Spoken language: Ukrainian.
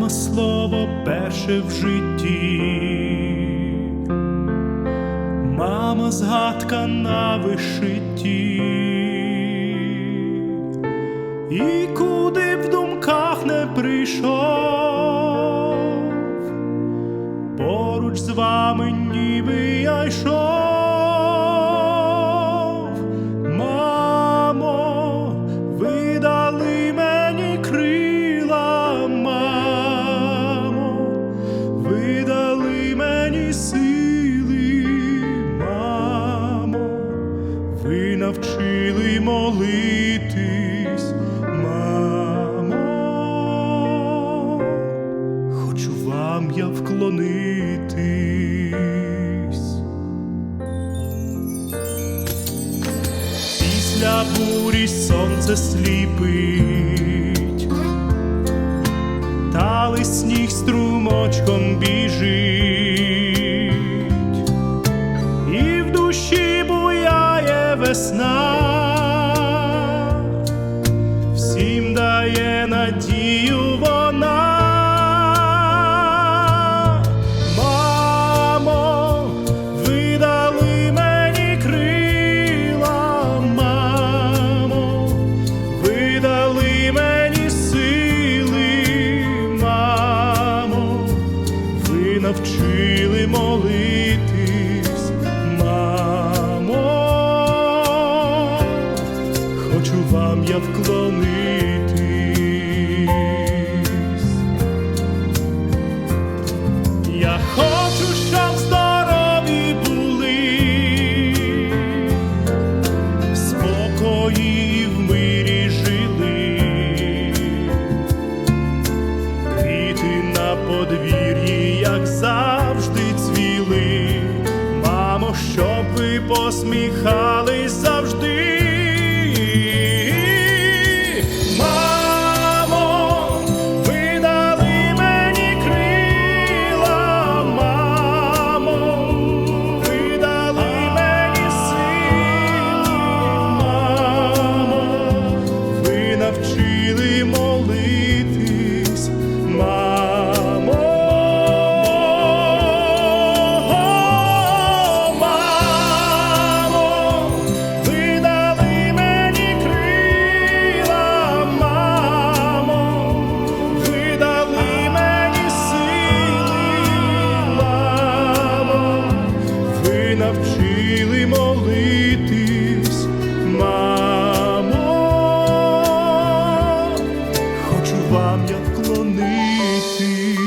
Мама слово перше в житті, мама згадка на вишитті, і куди в думках не прийшов, поруч з вами ніби я йшов. Ви дали мені сили, мамо, ви навчили молитись, мамо, хочу вам я вклонитись. Після бурі сонце сліпить, Дали сніг струмочком біжить, і в душі буяє весна, всім дає надію навчили молитись, мамо, хочу вам я вклонитись. Я хочу, щоб здорові були, в спокої в мирі жили, квіти на подвір'ї jak λύπη.